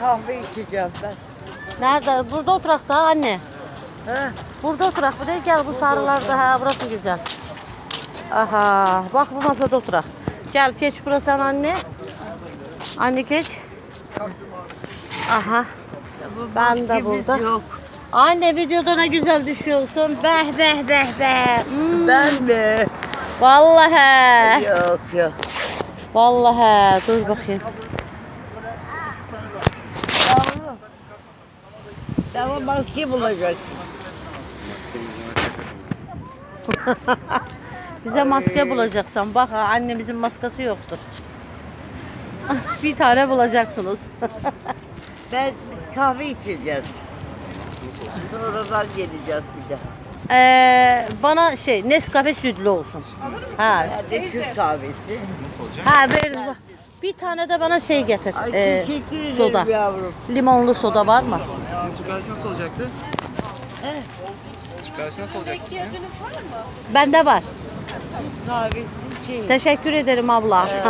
kahve içeceğim ben. Nerede? Burada oturak da anne. He? Burada oturak bu değil. Gel bu sarılarda. Ha burası güzel. Aha. Bak bu masada oturak. Gel geç burası sen anne. Anne geç. Aha. Ben de burada. Yok. Anne videoda ne güzel düşüyorsun. Beh beh beh beh. Hmm. Ben mi? Vallahi. Yok yok. Vallahi. Dur bakayım. Yavrum. Tamam maske bulacaksın. Bize maske bulacaksan bak ha, annemizin maskesi yoktur. Bir tane bulacaksınız. Ben kahve içeceğiz. Sonradan geleceğiz bir de. Ee, bana şey Nescafe sütlü olsun. Ha. Ben de Türk kahvesi. Ha ver. Bir tane de bana şey getir. Ay ee, teşekkür ederim soda. yavrum. Limonlu soda var mı? Kahvesi nasıl olacaktı? He? Türk kahvesi nasıl olacaktı sizin? Bende var. Kahvesi şey. Teşekkür ederim abla. Ee,